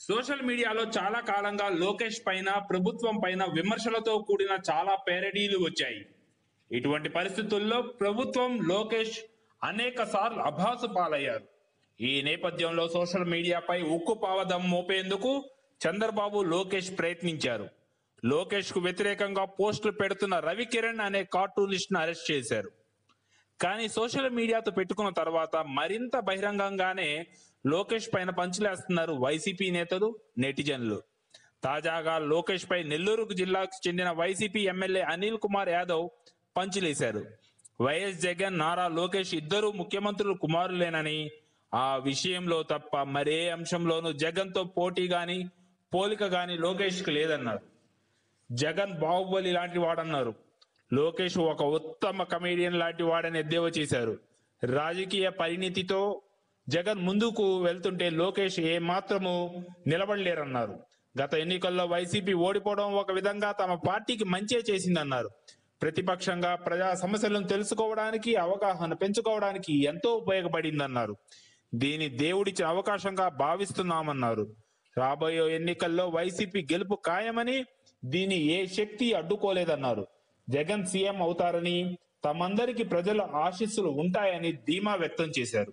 Social మీడియాలో చాలా కాలంగా లోకేష్ పైన ప్రభుత్వం పైన విమర్శలతో కూడిన చాలా పేరడీలు వచ్చాయి. ఇటువంటి పరిస్థితుల్లో ప్రభుత్వం లోకేష్ అనేక సార్లు అభాసు పాలయ్యారు. ఈ నేపథ్యంలో సోషల్ మీడియాపై ఉక్కు పావదం మోపేందుకు చంద్రబాబు లోకేష్ ప్రయత్నించారు. లోకేష్కు వ్యతిరేకంగా పోస్టులు పెడుతున్న రవికిరణ్ అనే కార్టూనిస్ట్ను అరెస్ట్ చేశారు. కానీ సోషల్ మీడియాతో పెట్టుకున్న తర్వాత మరింత బహిరంగంగానే లోకేష్ పైన పంచులేస్తున్నారు వైసీపీ నేతలు నెటిజన్లు. తాజాగా లోకేష్ పై నెల్లూరు జిల్లాకు చెందిన వైసీపీ ఎమ్మెల్యే అనిల్ కుమార్ యాదవ్ పంచులేశారు. వైఎస్ జగన్ నారా లోకేష్ ఇద్దరు ముఖ్యమంత్రులు కుమారులేనని ఆ విషయంలో తప్ప మరే అంశంలోనూ జగన్తో పోటీ గాని పోలిక గాని లోకేష్కి లేదన్నారు. జగన్ బాహుబలి లాంటి వాడన్నారు. లోకేష్ ఒక ఉత్తమ కమేడియన్ లాంటి వాడని ఎద్దేవా చేశారు. రాజకీయ పరిణితితో జగన్ ముందుకు వెళ్తుంటే లోకేష్ ఏ మాత్రము నిలబడలేరన్నారు. గత ఎన్నికల్లో వైసీపీ ఓడిపోవడం ఒక విధంగా తమ పార్టీకి మంచే చేసిందన్నారు. ప్రతిపక్షంగా ప్రజా సమస్యలను తెలుసుకోవడానికి అవగాహన పెంచుకోవడానికి ఎంతో ఉపయోగపడిందన్నారు. దీని దేవుడిచ్చిన అవకాశంగా భావిస్తున్నామన్నారు. రాబోయే ఎన్నికల్లో వైసీపీ గెలుపు ఖాయమని దీని ఏ శక్తి అడ్డుకోలేదన్నారు. జగన్ సీఎం అవుతారని తమందరికీ ప్రజల ఆశీస్సులు ఉంటాయని ధీమా వ్యక్తం చేశారు.